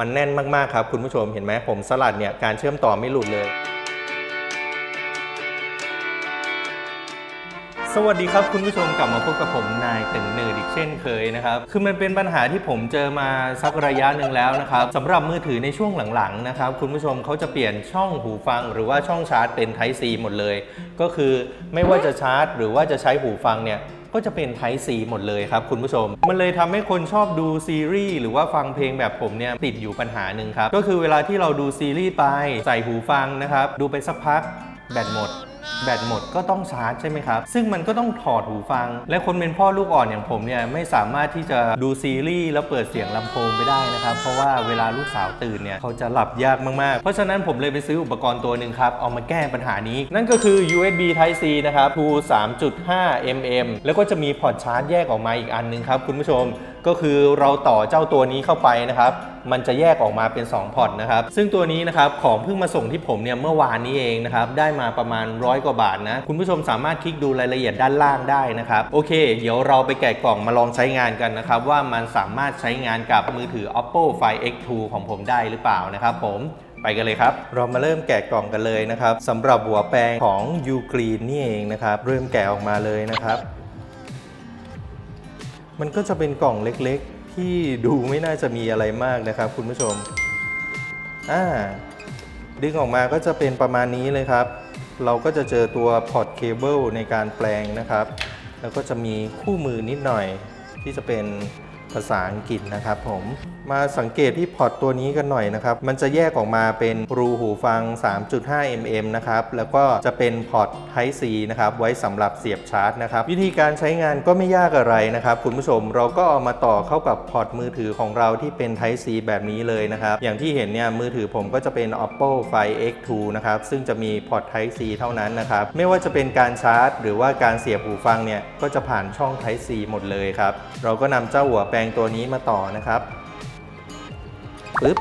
มันแน่นมาก ๆ ครับ คุณผู้ชมเห็นไหมผมสลัดเนี่ยการเชื่อมต่อไม่หลุดเลย สวัสดีครับคุณผู้ชมกลับมาพบกับผมนายตึงเนิร์ดอีกเช่นเคยนะครับ คือมันเป็นปัญหาที่ผมเจอมาสักระยะหนึ่งแล้วนะครับสำหรับมือถือในช่วงหลัง ๆ นะครับ คุณผู้ชมเขาจะเปลี่ยนช่องหูฟัง หรือว่าช่องชาร์จเป็น Type C หมดเลย ก็คือไม่ว่าจะชาร์จ หรือว่าจะใช้หูฟังเนี่ย ก็จะเป็น Type C หมดเลยครับคุณผู้ชม มันเลยทำให้คนชอบดูซีรีส์หรือว่าฟังเพลงแบบผมเนี่ยติดอยู่ปัญหาหนึ่งครับ ก็คือเวลาที่เราดูซีรีส์ไปใส่หูฟังนะครับ ดูไปสักพักแบตหมด แบตหมดก็ต้องชาร์จใช่ไหมครับ ซึ่งมันก็ต้องถอดหูฟัง และคนเป็นพ่อลูกอ่อนอย่างผมเนี่ยไม่สามารถที่จะดูซีรีส์แล้วเปิดเสียงลำโพงไปได้นะครับ เพราะว่าเวลาลูกสาวตื่นเนี่ยเขาจะหลับยากมากๆ เพราะฉะนั้นผมเลยไปซื้ออุปกรณ์ตัวหนึ่งครับ เอามาแก้ปัญหานี้ นั่นก็คือ USB Type C นะครับ True 3.5 mm แล้วก็จะมีพอร์ตชาร์จแยกออกมาอีกอันนึงครับคุณผู้ชม ก็คือเราต่อเจ้าตัวนี้เข้าไปนะครับ มันจะแยกออกมาเป็น 2 พอร์ตนะครับ ซึ่งตัวนี้นะครับของเพิ่งมาส่งที่ผมเนี่ยเมื่อวานนี้เองนะครับ ได้มาประมาณร้อยกว่าบาทนะ คุณผู้ชมสามารถคลิกดูรายละเอียดด้านล่างได้นะครับ โอเค เดี๋ยวเราไปแกะกล่องมาลองใช้งานกันนะครับ ว่ามันสามารถใช้งานกับมือถือ oppo find x2 ของผมได้หรือเปล่านะครับผมไปกันเลยครับ เรามาเริ่มแกะกล่องกันเลยนะครับสำหรับหัวแปรงของ u g r e e n นี่เองนะครับ เริ่มแกะออกมาเลยนะครับ มันก็จะเป็นกล่องเล็กๆ ที่ดูไม่น่าจะมีอะไรมากนะครับ คุณผู้ชมอ่าดึงออกมาก็จะเป็นประมาณนี้เลยครับ เราก็จะเจอตัวพอร์ตเคเบิลในการแปลงนะครับ แล้วก็จะมีคู่มือนิดหน่อยที่จะเป็น ภาษาอังกฤษนะครับผมมาสังเกตที่พอร์ตตัวนี้กันหน่อยนะครับ มันจะแยกออกมาเป็นรูหูฟัง 3.5 mm นะครับ แล้วก็จะเป็นพอร์ต Type C นะครับ ไว้สำหรับเสียบชาร์จนะครับ วิธีการใช้งานก็ไม่ยากอะไรนะครับ คุณผู้ชมเราก็เอามาต่อเข้ากับพอร์ตมือถือของเราที่เป็น Type C แบบนี้เลยนะครับ อย่างที่เห็นเนี่ยมือถือผมก็จะเป็น oppo find x2 นะครับ ซึ่งจะมีพอร์ต Type C เท่านั้นนะครับ ไม่ว่าจะเป็นการชาร์จ หรือว่าการเสียบหูฟังเนี่ยก็จะผ่านช่อง Type C หมดเลยครับเราก็นำเจ้าหัวแปลงตัวนี้มาต่อนะครับปึ๊บ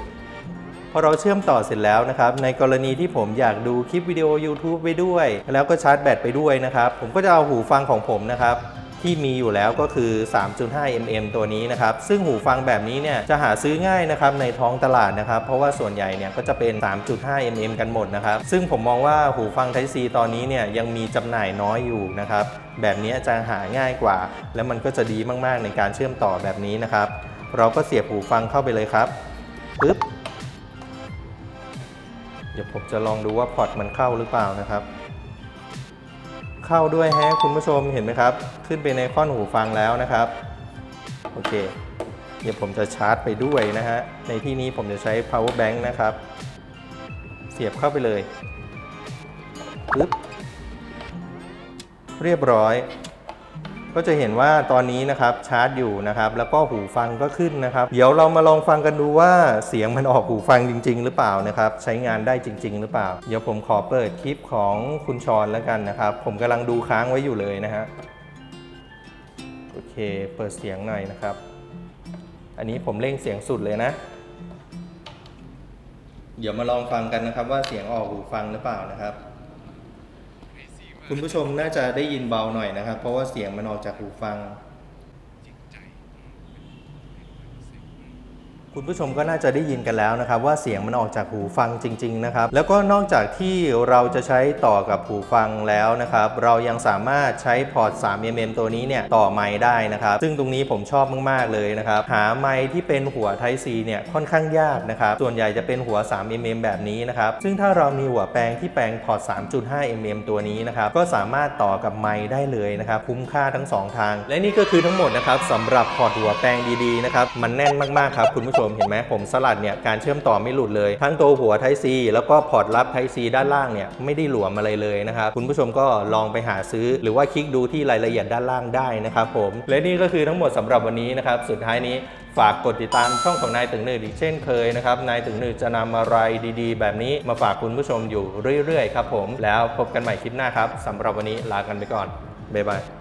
พอเราเชื่อมต่อเสร็จแล้วนะครับ ในกรณีที่ผมอยากดูคลิปวิดีโอ YouTube ไปด้วย แล้วก็ชาร์จแบตไปด้วยนะครับ ผมก็จะเอาหูฟังของผมนะครับ ที่มีอยู่แล้วก็คือ 3.5 mm ตัวนี้นะครับ ซึ่งหูฟังแบบนี้เนี่ยจะหาซื้อง่ายนะครับในท้องตลาดนะครับ เพราะว่าส่วนใหญ่เนี่ยก็จะเป็น 3.5 mm กันหมดนะครับ ซึ่งผมมองว่าหูฟัง Type C ตอนนี้เนี่ยยังมีจำหน่ายน้อยอยู่นะครับ แบบนี้จะหาง่ายกว่า และมันก็จะดีมากๆในการเชื่อมต่อแบบนี้นะครับ เราก็เสียบหูฟังเข้าไปเลยครับปึ๊บ เดี๋ยวผมจะลองดูว่าพอร์ตมันเข้าหรือเปล่านะครับ เข้าด้วยแฮะคุณผู้ชมเห็นไหมครับ ขึ้นไปในข้อนหูฟังแล้วนะครับ โอเค เดี๋ยวผมจะชาร์จไปด้วยนะฮะ ในที่นี้ผมจะใช้ power bank นะครับ เสียบเข้าไปเลยปึ๊บเรียบร้อย ก็จะเห็นว่าตอนนี้นะครับชาร์จอยู่นะครับ แล้วก็หูฟังก็ขึ้นนะครับ เดี๋ยวเรามาลองฟังกันดูว่าเสียงมันออกหูฟังจริง ๆ หรือเปล่านะครับ ใช้งานได้จริง ๆ หรือเปล่า เดี๋ยวผมขอเปิดคลิปของคุณชอนแล้วกันนะครับ ผมกำลังดูค้างไว้อยู่เลยนะฮะโอเค เปิดเสียงหน่อยนะครับ อันนี้ผมเร่งเสียงสุดเลยนะ เดี๋ยวมาลองฟังกันนะครับว่าเสียงออกหูฟังหรือเปล่านะครับ คุณผู้ชมน่าจะได้ยินเบาหน่อยนะครับ เพราะว่าเสียงมันออกจากหูฟัง คุณผู้ชมก็น่าจะได้ยินกันแล้วนะครับ ว่าเสียงมันออกจากหูฟังจริง ๆ นะครับ แล้วก็นอกจากที่เราจะใช้ต่อกับหูฟังแล้วนะครับ เรายังสามารถใช้พอร์ต 3mm ตัวนี้เนี่ยต่อไมค์ได้นะครับ ซึ่งตรงนี้ผมชอบมากๆเลยนะครับ หาไมค์ที่เป็นหัว Type C เนี่ยค่อนข้างยากนะครับ ส่วนใหญ่จะเป็นหัว 3mm แบบนี้นะครับ ซึ่งถ้าเรามีหัวแปลงที่แปลงพอร์ต 3.5mm ตัวนี้นะครับ ก็สามารถต่อกับไมค์ได้เลยนะครับ คุ้มค่าทั้งสองทาง และนี่ก็คือทั้งหมดนะครับสำหรับพอร์ตหัวแปลงดีๆนะครับ มันแน่นมากๆครับคุณผู้ชมเห็นไหมผมสลัดเนี่ยการเชื่อมต่อไม่หลุดเลย ทั้งตัวหัว Type C แล้วก็พอร์ตรับ Type C ด้านล่างเนี่ยไม่ได้หลวมอะไรเลยนะครับคุณผู้ชมก็ลองไปหาซื้อ หรือว่าคลิกดูที่รายละเอียดด้านล่างได้นะครับผมและนี่ก็คือทั้งหมดสำหรับวันนี้นะครับสุดท้ายนี้ฝากกดติดตามช่องของนายถึงหนึ่งอีกเช่นเคยนะครับนายถึงหนึ่งจะนำอะไรดีๆ แบบนี้มาฝากคุณผู้ชมอยู่เรื่อยๆครับผมแล้วพบกันใหม่คลิปหน้าครับสำหรับวันนี้ลากันไปก่อนบ๊ายบาย